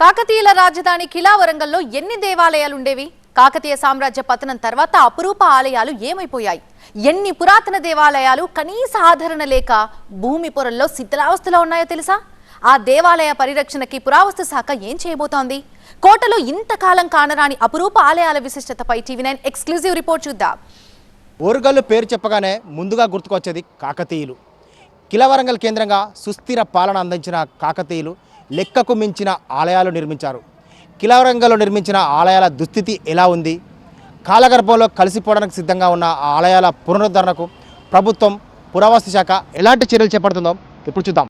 కాకతీయుల రాజధాని కిలావరంగల్లో ఎన్ని దేవాలయాలు ఉండేవి కాకతీయ సామ్రాజ్య పతనం తర్వాత అపురూప ఆలయాలు ఏమైపోయాయి? ఎన్ని పురాతన దేవాలయాలు కనీస ఆదరణ లేక భూమి పొరల్లో శిథిలావస్థలో ఉన్నాయో తెలుసా? ఆ దేవాలయ పరిరక్షణకి పురావస్తు శాఖ ఏం చేయబోతోంది? కోటలో ఇంతకాలం కానరాని అపురూప ఆలయాల విశిష్టతపై టీవీ నైన్ ఎక్స్క్లూజివ్ రిపోర్ట్ చూద్దాం. ఓరుగల్లు పేరు చెప్పగానే ముందుగా గుర్తుకొచ్చేది కాకతీయులు. కిలవరంగల్ కేంద్రంగా సుస్థిర పాలన అందించిన కాకతీయులు లెక్కకు మించిన ఆలయాలు నిర్మించారు. కిలవరంగల్లో నిర్మించిన ఆలయాల దుస్థితి ఎలా ఉంది? కాలగర్భంలో కలిసిపోవడానికి సిద్ధంగా ఉన్న ఆలయాల పునరుద్ధరణకు ప్రభుత్వం పురావస్తు శాఖ ఎలాంటి చర్యలు చేపడుతుందో ఇప్పుడు చూద్దాం.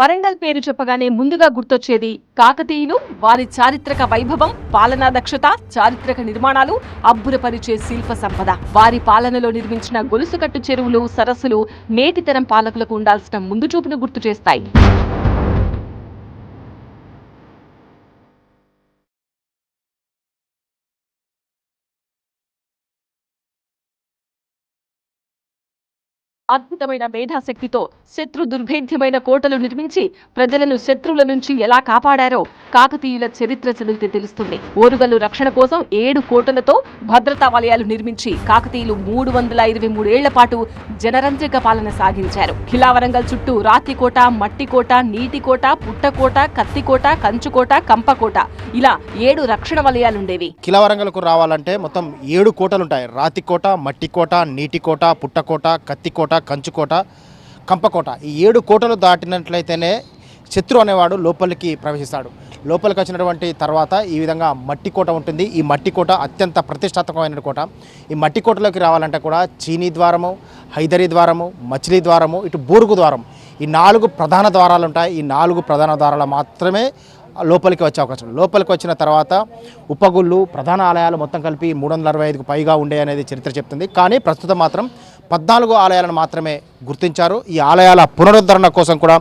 వరంగల్ పేరు చెప్పగానే ముందుగా గుర్తొచ్చేది కాకతీయులు. వారి చారిత్రక వైభవం పాలనా దక్షత చారిత్రక నిర్మాణాలు అబ్బురపరిచే శిల్ప సంపద. వారి పాలనలో నిర్మించిన గొలుసుకట్టు చెరువులు సరస్సులు నేటితరం పాలకులకు ఉండాల్సిన ముందు చూపును గుర్తు చేస్తాయి. అద్భుతమైన మేధాశక్తితో శత్రు దుర్భేద్యమైన కోటలు నిర్మించి ప్రజలను శత్రువుల నుంచి ఎలా కాపాడారో కాకతీయుల చరిత్ర చదివితే తెలుస్తుంది. ఓరుగల్లు రక్షణ కోసం ఏడు కోటలతో భద్రతా వలయాలు నిర్మించి కాకతీయులు మూడు వందల ఇరవై మూడేళ్ళ పాటు జనరంజక పాలన సాగించారు. ఖిలావరంగల్ చుట్టూ రాతికోట మట్టికోట నీటికోట పుట్టకోట కత్తికోట కంచుకోట కంపకోట ఇలా ఏడు రక్షణ వలయాలుండేవి కిలవరంగల్కు రావాలంటే మొత్తం ఏడు కోటలు ఉంటాయి రాతికోట మట్టికోట నీటికోట పుట్టకోట కత్తికోట కంచుకోట కంపకోట. ఈ ఏడు కోటలు దాటినట్లయితేనే శత్రు అనేవాడు లోపలికి ప్రవేశిస్తాడు. లోపలికి వచ్చినటువంటి తర్వాత ఈ విధంగా మట్టి కోట ఉంటుంది. ఈ మట్టి కోట అత్యంత ప్రతిష్టాత్మకమైన కోట. ఈ మట్టి కోటలోకి రావాలంటే కూడా చీనీ ద్వారము హైదరీ ద్వారము మచిలీ ద్వారము ఇటు బూరుగు ద్వారం. ఈ నాలుగు ప్రధాన ద్వారాలు ఉంటాయి. ఈ నాలుగు ప్రధాన ద్వారాలు మాత్రమే లోపలికి వచ్చే అవకాశం. లోపలికి వచ్చిన తర్వాత ఉపగుళ్ళు ప్రధాన ఆలయాలు మొత్తం కలిపి మూడు వందల అరవై ఐదుకు పైగా ఉండే అనేది చరిత్ర చెప్తుంది. కానీ ప్రస్తుతం మాత్రం పద్నాలుగు ఆలయాలను మాత్రమే గుర్తించారు. ఈ ఆలయాల పునరుద్ధరణ కోసం కూడా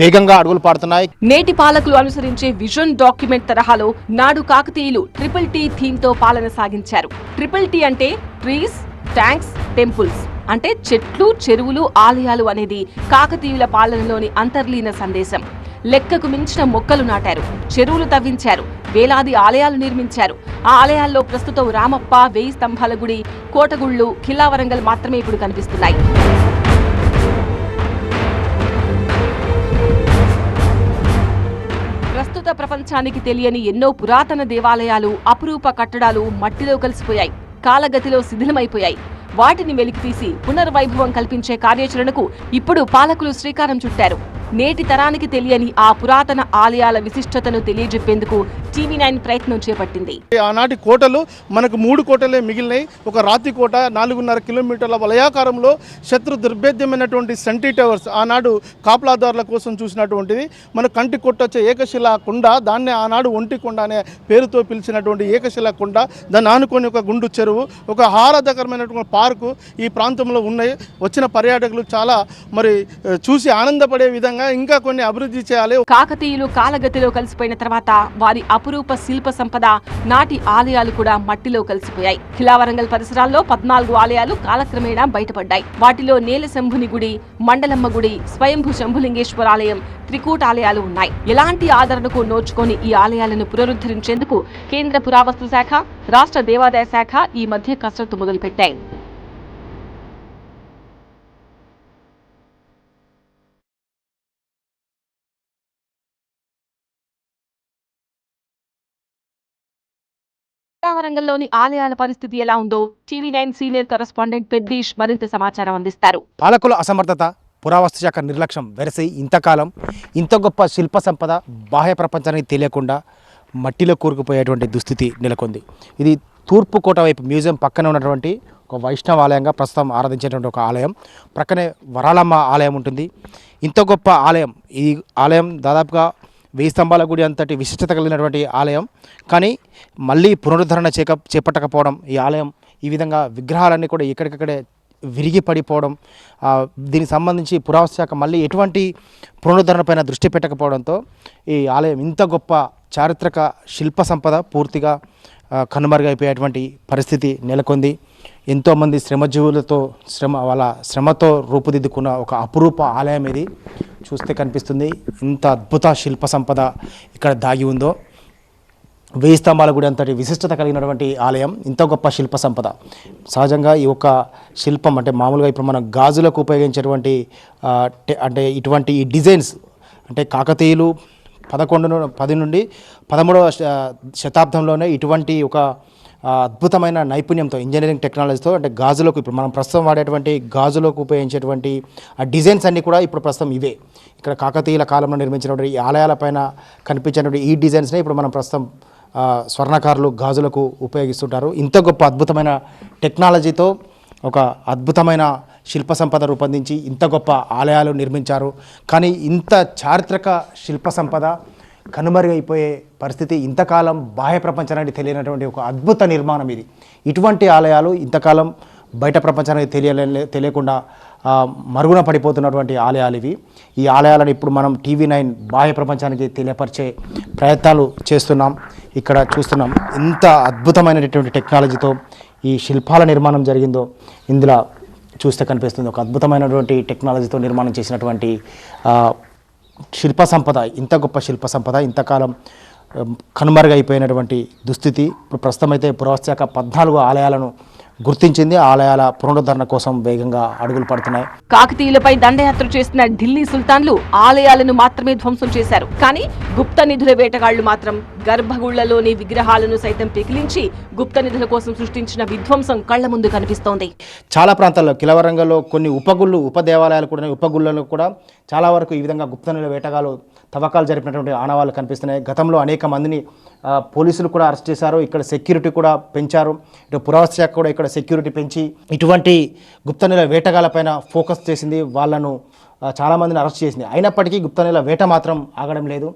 వేగంగా అడుగులు పాడుతున్నాయి. నేటి పాలకులు అనుసరించే విజన్ డాక్యుమెంట్ తరహాలో నాడు కాకతీయులు ట్రిపుల్ టీ థీమ్తో పాలన సాగించారు. ట్రిపుల్ టీ అంటే ట్రీస్ ట్యాంక్స్ టెంపుల్స్. అంటే చెట్లు చెరువులు ఆలయాలు అనేది కాకతీయుల పాలనలోని అంతర్లీన సందేశం. లెక్కకు మించిన మొక్కలు నాటారు. చెరువులు తవ్వించారు. వేలాది ఆలయాలు నిర్మించారు. ఆ ఆలయాల్లో ప్రస్తుతం రామప్ప వేయి స్తంభాల గుడి కోటగుళ్ళు ఖిల్లా వరంగల్ మాత్రమే ఇప్పుడు కనిపిస్తున్నాయి. ప్రస్తుత ప్రపంచానికి తెలియని ఎన్నో పురాతన దేవాలయాలు అపురూప కట్టడాలు మట్టిలో కలిసిపోయాయి. కాలగతిలో శిథిలమైపోయాయి. వాటిని వెలికితీసి పునర్వైభవం కల్పించే కార్యాచరణకు ఇప్పుడు పాలకులు శ్రీకారం చుట్టారు. నేటి తరానికి తెలియని ఆ పురాతన ఆలయాల విశిష్టతను తెలియజెప్పేందుకు టీవీ నైన్ ప్రయత్నం చేపట్టింది. ఆనాటి కోటలు మనకు మూడు కోటలే మిగిలినాయి. ఒక రాతి కోట నాలుగున్నర కిలోమీటర్ల వలయాకారంలో శత్రు దుర్భేద్యమైనటువంటి సెంటీ టవర్స్ ఆనాడు కాపలాదారుల కోసం చూసినటువంటిది. మన కంటి కొట్టొచ్చే ఏకశిలా కొండ దాన్నే ఆనాడు ఒంటి కొండ అనే పేరుతో పిలిచినటువంటి ఏకశిలా కొండ దాన్ని ఆనుకొని ఒక గుండు చెరువు ఒక ఆహ్లాదకరమైనటువంటి పార్కు ఈ ప్రాంతంలో ఉన్నాయి. వచ్చిన పర్యాటకులు చాలా మరి చూసి ఆనందపడే విధంగా ఇంకా కొన్ని అభివృద్ధి చేయాలి. కాకతీయులు కాలగతిలో కలిసిపోయిన తర్వాత వారి అపురూప శిల్ప సంపద నాటి ఆలయాలు కూడా మట్టిలో కలిసిపోయాయి. ఖిలావరంగల్ పరిసరాల్లో పద్నాలుగు ఆలయాలు కాలక్రమేణా బయటపడ్డాయి. వాటిలో నేల శంభుని గుడి మండలమ్మ గుడి స్వయంభు శంభులింగేశ్వర ఆలయం త్రికూట ఆలయాలు ఉన్నాయి. ఎలాంటి ఆదరణకు నోచుకొని ఈ ఆలయాలను పునరుద్ధరించేందుకు కేంద్ర పురావస్తు శాఖ రాష్ట్ర దేవాదాయ శాఖ ఈ మధ్య కసరత్తు మొదలుపెట్టాయి. రంగంలోని ఆలయాల పరిస్థితి ఎలా ఉందో TV nine senior correspondent Peddish మరింత సమాచారం అందిస్తారు. పాలకుల అసమర్థత పురావస్తు శాఖ నిర్లక్ష్యం వెరసి ఇంతకాలం ఇంత గొప్ప శిల్ప సంపద బాహ్య ప్రపంచానికి తెలియకుండా మట్టిలో కూరుకుపోయేటువంటి దుస్థితి నెలకొంది. ఇది తూర్పు కోట వైపు మ్యూజియం పక్కన ఉన్నటువంటి ఒక వైష్ణవ ఆలయంగా ప్రస్తుతం ఆరాధించేటువంటి ఒక ఆలయం. ప్రక్కనే వరాలమ్మ ఆలయం ఉంటుంది. ఇంత గొప్ప ఆలయం ఈ ఆలయం దాదాపుగా వెయ్యి స్తంభాల గుడి అంతటి విశిష్టత కలిగినటువంటి ఆలయం. కానీ మళ్ళీ పునరుద్ధరణ చేక చేపట్టకపోవడం ఈ ఆలయం ఈ విధంగా విగ్రహాలన్నీ కూడా ఎక్కడికక్కడే విరిగి పడిపోవడం దీనికి సంబంధించి పురావస్తు శాఖ మళ్ళీ ఎటువంటి పునరుద్ధరణపైన దృష్టి పెట్టకపోవడంతో ఈ ఆలయం ఇంత గొప్ప చారిత్రక శిల్ప సంపద పూర్తిగా కనుమరుగైపోయేటువంటి పరిస్థితి నెలకొంది. ఎంతోమంది శ్రమజీవులతో శ్రమ వాళ్ళ శ్రమతో రూపుదిద్దుకున్న ఒక అపురూప ఆలయం ఇది. చూస్తే కనిపిస్తుంది. ఇంత అద్భుత శిల్ప సంపద ఇక్కడ దాగి ఉందో. వెయ్యి స్తంభాల గుడి అంతటి విశిష్టత కలిగినటువంటి ఆలయం. ఇంత గొప్ప శిల్ప సంపద. సహజంగా ఈ యొక్క శిల్పం అంటే మామూలుగా ఇప్పుడు మనం గాజులకు ఉపయోగించేటువంటి అంటే ఇటువంటి ఈ డిజైన్స్ అంటే కాకతీయులు పదకొండు పది నుండి పదమూడవ శతాబ్దంలోనే ఇటువంటి ఒక అద్భుతమైన నైపుణ్యంతో ఇంజనీరింగ్ టెక్నాలజీతో అంటే గాజులకు ఇప్పుడు మనం ప్రస్తుతం వాడేటువంటి గాజులకు ఉపయోగించేటువంటి ఆ డిజైన్స్ అన్నీ కూడా ఇప్పుడు ప్రస్తుతం ఇవే. ఇక్కడ కాకతీయుల కాలంలో నిర్మించినటువంటి ఈ ఆలయాలపైన కనిపించినటువంటి ఈ డిజైన్స్నే ఇప్పుడు మనం ప్రస్తుతం స్వర్ణకారులు గాజులకు ఉపయోగిస్తుంటారు. ఇంత గొప్ప అద్భుతమైన టెక్నాలజీతో ఒక అద్భుతమైన శిల్ప సంపద రూపొందించి ఇంత గొప్ప ఆలయాలు నిర్మించారు. కానీ ఇంత చారిత్రక శిల్ప సంపద కనుమరుగైపోయే పరిస్థితి ఇంతకాలం బాహ్య ప్రపంచానికి తెలియనటువంటి ఒక అద్భుత నిర్మాణం ఇది. ఇటువంటి ఆలయాలు ఇంతకాలం బయట ప్రపంచానికి తెలియలే తెలియకుండా మరుగున పడిపోతున్నటువంటి ఆలయాలు ఇవి. ఈ ఆలయాలను ఇప్పుడు మనం టీవీ నైన్ బాహ్య ప్రపంచానికి తెలియపరిచే ప్రయత్నాలు చేస్తున్నాం. ఇక్కడ చూస్తున్నాం ఎంత అద్భుతమైనటువంటి టెక్నాలజీతో ఈ శిల్పాల నిర్మాణం జరిగిందో. ఇందులో చూస్తే కనిపిస్తుంది ఒక అద్భుతమైనటువంటి టెక్నాలజీతో నిర్మాణం చేసినటువంటి శిల్ప సంపద ఇంత గొప్ప శిల్ప సంపద ఇంతకాలం కనుమరుగైపోయినటువంటి దుస్థితి. ఇప్పుడు ప్రస్తుతం అయితే పురావస్తు శాఖ పద్నాలుగు ఆలయాలను గుర్తించింది. ఆలయాల పునరుద్ధరణ కోసం వేగంగా అడుగులు పడుతున్నాయి. కాకతీయులపై దండయాత్ర చేసిన ఢిల్లీ సుల్తాన్లు ఆలయాలను మాత్రమే ధ్వంసం చేశారు. కానీ గుప్త నిధుల వేటగాళ్ళు మాత్రం గర్భగుళ్ళలోని విగ్రహాలను సైతం పెకిలించి గుప్త నిధుల కోసం సృష్టించిన విధ్వంసం కళ్ళ ముందు కనిపిస్తోంది. చాలా ప్రాంతాల్లో కిలవరంగంలో కొన్ని ఉపగుళ్ళు ఉప దేవాలయాలు కూడా ఉపగుళ్ళలో కూడా చాలా వరకు ఈ విధంగా గుప్తనిల వేటగాలు తవ్వకాలు జరిపినటువంటి ఆనవాళ్ళు కనిపిస్తున్నాయి. గతంలో అనేక మందిని పోలీసులు కూడా అరెస్ట్ చేశారు. ఇక్కడ సెక్యూరిటీ కూడా పెంచారు. ఇటు పురావస్తు శాఖ కూడా ఇక్కడ సెక్యూరిటీ పెంచి ఇటువంటి గుప్తనీల వేటగాళ్ళపైన ఫోకస్ చేసింది. వాళ్ళను చాలామందిని అరెస్ట్ చేసింది. అయినప్పటికీ గుప్తనీల వేట మాత్రం ఆగడం లేదు.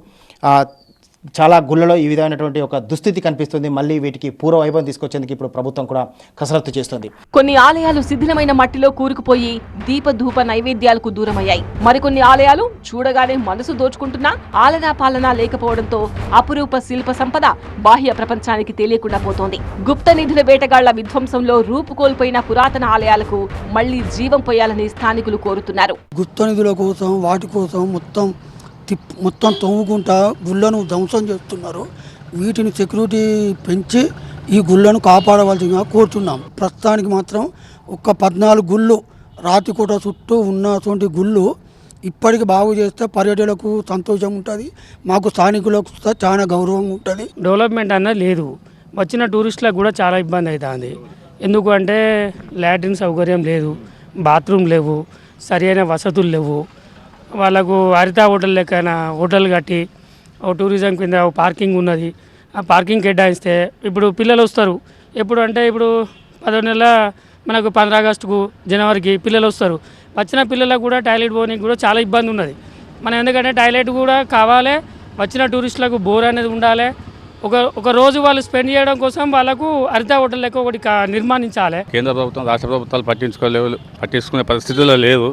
చాలా గుళ్ళలో ఈ విధమైనటువంటి ఒక దుస్థితి కనిపిస్తుంది. మళ్ళీ వీటికి పూర్వ వైభవం తీసుకొచ్చేందుకు ఇప్పుడు ప్రభుత్వం కూడా కసరత్తు చేస్తుంది. కొన్ని ఆలయాలు శిథిలమైన మట్టిలో కూరుకుపోయి దీప ధూప నైవేద్యాలకు దూరమయ్యాయి. మరికొన్ని ఆలయాలు చూడగానే మనసు దోచుకుంటున్నా ఆలనా పాలన లేకపోవడంతో అపురూప శిల్ప సంపద బాహ్య ప్రపంచానికి తెలియకుండా పోతోంది. గుప్త నిధుల వేటగాళ్ళ విధ్వంసంలో రూపుకోల్పోయిన పురాతన ఆలయాలకు మళ్ళీ జీవం పోయాలని స్థానికులు కోరుతున్నారు. గుప్త నిధుల కోసం వాటి కోసం మొత్తం తిప్ మొత్తం తవ్వుకుంటా గుళ్ళను ధ్వంసం చేస్తున్నారు. వీటిని సెక్యూరిటీ పెంచి ఈ గుళ్ళను కాపాడవలసిందిగా కోరుతున్నాం. ప్రస్తుతానికి మాత్రం ఒక్క పద్నాలుగు గుళ్ళు రాతికోట చుట్టూ ఉన్నటువంటి గుళ్ళు ఇప్పటికి బాగు చేస్తే పర్యటకులకు సంతోషం ఉంటుంది. మాకు స్థానికులకు చాలా గౌరవం ఉంటుంది. డెవలప్మెంట్ అన్నది లేదు. వచ్చిన టూరిస్టులకు కూడా చాలా ఇబ్బంది అవుతుంది ఎందుకంటే లాట్రిన్ సౌకర్యం లేదు బాత్రూమ్ లేవు సరైన వసతులు లేవు. వాళ్ళకు హరిత హోటల్ లెక్కన హోటల్ కట్టి టూరిజం కింద పార్కింగ్ ఉన్నది. ఆ పార్కింగ్ కేటాయిస్తే ఇప్పుడు పిల్లలు వస్తారు. ఎప్పుడు అంటే ఇప్పుడు పదో నెల మనకు పంద్ర ఆగస్టుకు జనవరికి పిల్లలు వస్తారు. వచ్చిన పిల్లలకు కూడా టాయిలెట్ పోనీకి కూడా చాలా ఇబ్బంది ఉన్నది. మనం ఎందుకంటే టాయిలెట్ కూడా కావాలి వచ్చిన టూరిస్టులకు బోర్ అనేది ఉండాలి. ఒక ఒక రోజు వాళ్ళు స్పెండ్ చేయడం కోసం వాళ్ళకు హరిత హోటల్ లెక్క ఒకటి నిర్మాణించాలి. కేంద్ర ప్రభుత్వం రాష్ట్ర ప్రభుత్వాలు పట్టించుకోలేవు పట్టించుకునే పరిస్థితుల్లో లేవు.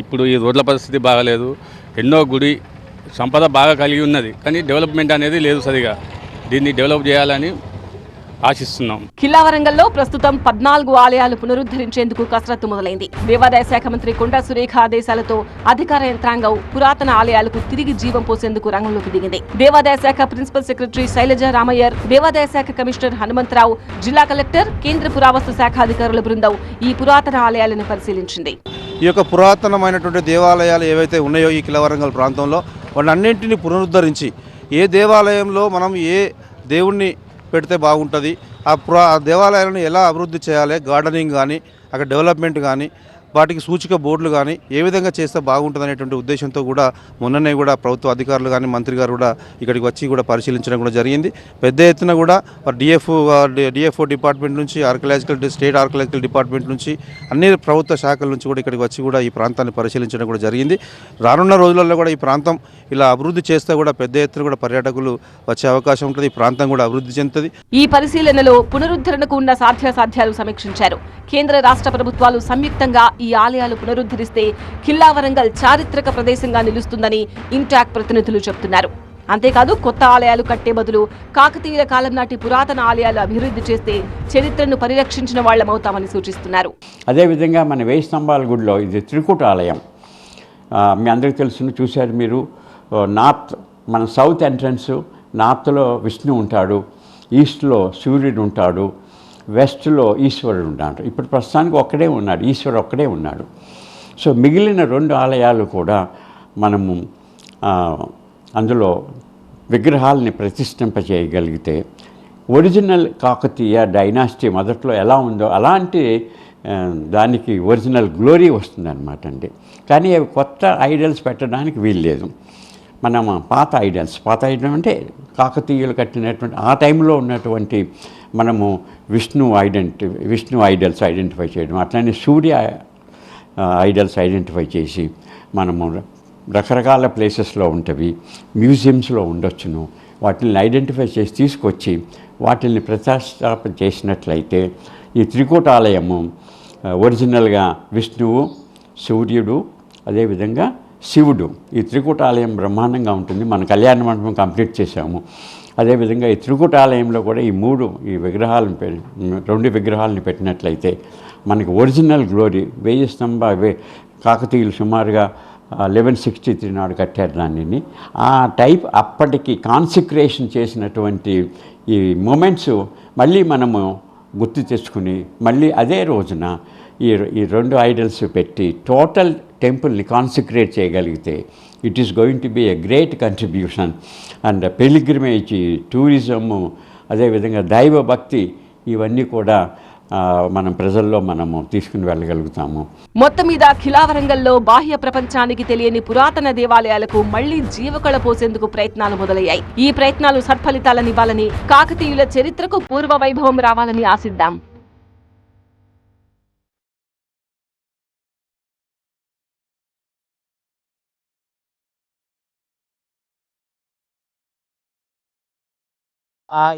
ఇప్పుడు ఈ రోడ్ల పరిస్థితి బాగాలేదు. ఎన్నో గుడి సంపద బాగా కలిగి ఉన్నది. కానీ డెవలప్మెంట్ అనేది లేదు సరిగా. దీన్ని డెవలప్ చేయాలని ఆశిస్తున్నాం. ఖిల్లా వరంగల్లో ప్రస్తుతం పద్నాలుగు ఆలయాలు పునరుద్ధరించేందుకు కసరత్తు మొదలైంది. దేవాదాయ శాఖ మంత్రి కొండా సురేఖ ఆదేశాలతో అధికార యంత్రాంగం పురాతన ఆలయాలకు తిరిగి జీవం పోసేందుకు రంగంలోకి దిగింది. దేవాదాయ శాఖ ప్రిన్సిపల్ సెక్రటరీ శైలజ రామయ్యర్ దేవాదాయ శాఖ కమిషనర్ హనుమంతరావు జిల్లా కలెక్టర్ కేంద్ర పురావస్తు శాఖ అధికారుల బృందం ఈ పురాతన ఆలయాలను పరిశీలించింది. ఈ యొక్క పురాతనమైనటువంటి దేవాలయాలు ఏవైతే ఉన్నాయో ఈ కిలవరంగల్ ప్రాంతంలో వాటన్నింటినీ పునరుద్ధరించి ఏ దేవాలయంలో మనం ఏ దేవుణ్ణి పెడితే బాగుంటుంది ఆ పురా ఆ దేవాలయాలను ఎలా అభివృద్ధి చేయాలి గార్డెనింగ్ కానీ అక్కడ డెవలప్మెంట్ కానీ వాటికి సూచిక బోర్డులు కానీ ఏ విధంగా చేస్తే బాగుంటుంది ఉద్దేశంతో కూడా మొన్ననే కూడా ప్రభుత్వ అధికారులు కానీ మంత్రి గారు కూడా ఇక్కడికి వచ్చి కూడా పరిశీలించడం కూడా జరిగింది. పెద్ద ఎత్తున కూడా డిఎఫ్ డిఎఫ్ఓ డిపార్ట్మెంట్ నుంచి ఆర్కలాజికల్ స్టేట్ ఆర్కలాజికల్ డిపార్ట్మెంట్ నుంచి అన్ని ప్రభుత్వ శాఖల నుంచి కూడా ఇక్కడికి వచ్చి కూడా ఈ ప్రాంతాన్ని పరిశీలించడం కూడా జరిగింది. రానున్న రోజులలో కూడా ఈ ప్రాంతం ఇలా అభివృద్ధి చేస్తే కూడా పెద్ద ఎత్తున కూడా పర్యాటకులు వచ్చే అవకాశం ఉంటుంది. ఈ ప్రాంతం కూడా అభివృద్ధి చెందుతుంది. ఈ పరిశీలనలో పునరుద్ధరణకు ఉన్న సాధ్యాసాధ్యాలు సమీక్షించారు. కేంద్ర రాష్ట్ర ప్రభుత్వాలు సంయుక్తంగా ఈ ఆలయాలు పునరుద్ధరిస్తే ఖిల్లా వరంగల్ చారిత్రక ప్రదేశంగా నిలుస్తుందని ఇంటాక్ ప్రతినిధులు చెబుతున్నారు అంతేకాదు కొత్త ఆలయాలు కట్టే బదులు కాకతీయుల కాలం నాటి పురాతన ఆలయాలు అభివృద్ధి చేస్తే చరిత్రను పరిరక్షించిన వాళ్ళమవుతామని సూచిస్తున్నారు. అదేవిధంగా మన వేయి స్తంభాల గుడిలో ఇది త్రికూట ఆలయం. మీ అందరికీ తెలుసు చూశారు మీరు. నార్త్ మన సౌత్ ఎంట్రన్స్ నార్త్లో విష్ణు ఉంటాడు ఈస్ట్లో సూర్యుడు ఉంటాడు వెస్ట్లో ఈశ్వరుడు ఉన్నాడు. ఇప్పుడు ప్రస్తుతానికి ఒక్కడే ఉన్నాడు. ఈశ్వరుడు ఒక్కడే ఉన్నాడు. సో మిగిలిన రెండు ఆలయాలు కూడా మనము అందులో విగ్రహాలని ప్రతిష్ఠింపజేయగలిగితే ఒరిజినల్ కాకతీయ డైనాసిటీ మొదట్లో ఎలా ఉందో అలాంటి దానికి ఒరిజినల్ గ్లోరీ వస్తుందన్నమాట అండి. కానీ అవి కొత్త ఐడల్స్ పెట్టడానికి వీల్లేదు. మనం పాత ఐడల్స్ పాత ఐడల్ అంటే కాకతీయులు కట్టినటువంటి ఆ టైంలో ఉన్నటువంటి మనము విష్ణు ఐడెంటి విష్ణు ఐడల్స్ ఐడెంటిఫై చేయడం అట్లనే సూర్య ఐడల్స్ ఐడెంటిఫై చేసి మనము రకరకాల ప్లేసెస్లో ఉంటవి మ్యూజియంస్లో ఉండొచ్చును. వాటిని ఐడెంటిఫై చేసి తీసుకొచ్చి వాటిని ప్రతిష్టాపన చేసినట్లయితే ఈ త్రికూటాలయము ఒరిజినల్గా విష్ణువు సూర్యుడు అదేవిధంగా శివుడు. ఈ త్రికూటాలయం బ్రహ్మాండంగా ఉంటుంది. మన కళ్యాణ మండపం కంప్లీట్ చేశాము. అదేవిధంగా ఈ త్రికూటాలయంలో కూడా ఈ మూడు ఈ విగ్రహాలను పె- రెండు విగ్రహాలను పెట్టినట్లయితే మనకి ఒరిజినల్ గ్లోరీ వెయ్యి స్తంభ వే కాకతీయులు సుమారుగా లెవెన్ సిక్స్టీ త్రీ నాడు కట్టారు దానిని. ఆ టైప్ అప్పటికి కాన్సిక్రేషన్ చేసినటువంటి ఈ మూమెంట్స్ మళ్ళీ మనము గుర్తు తెచ్చుకుని మళ్ళీ అదే రోజున ఈ ఈ రెండు ఐడల్స్ పెట్టి టోటల్ టెంపుల్ని కాన్సిక్రేట్ చేయగలిగితే it is going to be a great contribution and pilgrimage tourism అదేవిధంగా దైవ భక్తి ఇవన్నీ కూడా మనం ప్రజల్లో మనము తీసుకుని వెళ్ళగలుగుతాము. మొత్తం మీద ఖిలావరంగల్లో బాహ్య ప్రపంచానికి తెలియని పురాతన దేవాలయాలకు మళ్ళీ జీవకళ పోసేందుకు ప్రయత్నాలు మొదలయ్యాయి. ఈ ప్రయత్నాలు సత్ఫలితాలనివ్వాలని కాకతీయుల చరిత్రకు పూర్వ వైభవం రావాలని ఆశిద్దాం.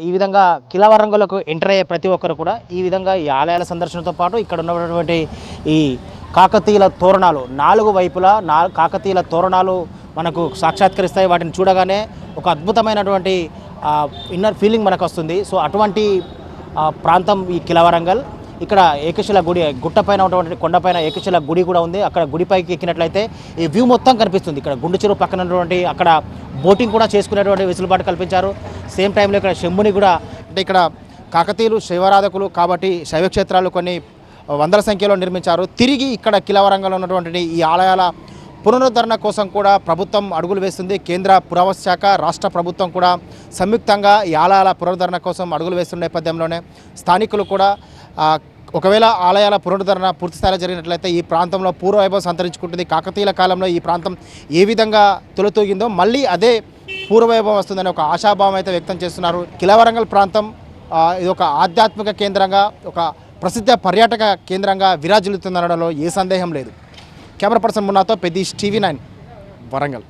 ఈ విధంగా కిలావరంగులకు ఎంటర్ అయ్యే ప్రతి ఒక్కరు కూడా ఈ విధంగా ఈ ఆలయాల సందర్శనతో పాటు ఇక్కడ ఉన్నటువంటి ఈ కాకతీయుల తోరణాలు నాలుగు వైపులా నా కాకతీయుల తోరణాలు మనకు సాక్షాత్కరిస్తాయి. వాటిని చూడగానే ఒక అద్భుతమైనటువంటి ఇన్నర్ ఫీలింగ్ మనకు వస్తుంది. సో అటువంటి ప్రాంతం ఈ కిలవరంగల్ ఇక్కడ ఏకశిల గుడి గుట్టపైన ఉన్నటువంటి కొండపైన ఏకశిల గుడి కూడా ఉంది. అక్కడ గుడిపైకి ఎక్కినట్లయితే ఈ వ్యూ మొత్తం కనిపిస్తుంది. ఇక్కడ గుండు చెరువు పక్కన ఉన్నటువంటి అక్కడ బోటింగ్ కూడా చేసుకునేటువంటి వెసులుబాటు కల్పించారు. సేమ్ టైంలో ఇక్కడ శంభుని కూడా అంటే ఇక్కడ కాకతీయులు శైవారాధకులు కాబట్టి శైవ క్షేత్రాలు కొన్ని వందల సంఖ్యలో నిర్మించారు. తిరిగి ఇక్కడ కిలవరంగంలో ఉన్నటువంటి ఈ ఆలయాల పునరుద్ధరణ కోసం కూడా ప్రభుత్వం అడుగులు వేస్తుంది. కేంద్ర పురావస్తు శాఖ రాష్ట్ర ప్రభుత్వం కూడా సంయుక్తంగా ఈ ఆలయాల పునరుద్ధరణ కోసం అడుగులు వేస్తున్న నేపథ్యంలోనే స్థానికులు కూడా ఒకవేళ ఆలయాల పునరుద్ధరణ పూర్తిస్థాయిలో జరిగినట్లయితే ఈ ప్రాంతంలో పూర్వవైభవం సంతరించుకుంటుంది. కాకతీయుల కాలంలో ఈ ప్రాంతం ఏ విధంగా తొలతూగిందో మళ్ళీ అదే పూర్వవైభవం వస్తుందని ఒక ఆశాభావం అయితే వ్యక్తం చేస్తున్నారు. కిలవరంగల్ ప్రాంతం ఇది ఒక ఆధ్యాత్మిక కేంద్రంగా ఒక ప్రసిద్ధ పర్యాటక కేంద్రంగా విరాజిల్లుతుందనడంలో ఏ సందేహం లేదు. కెమెరా పర్సన్ మున్నాతో పెద్దీష్ టీవీ నైన్ వరంగల్.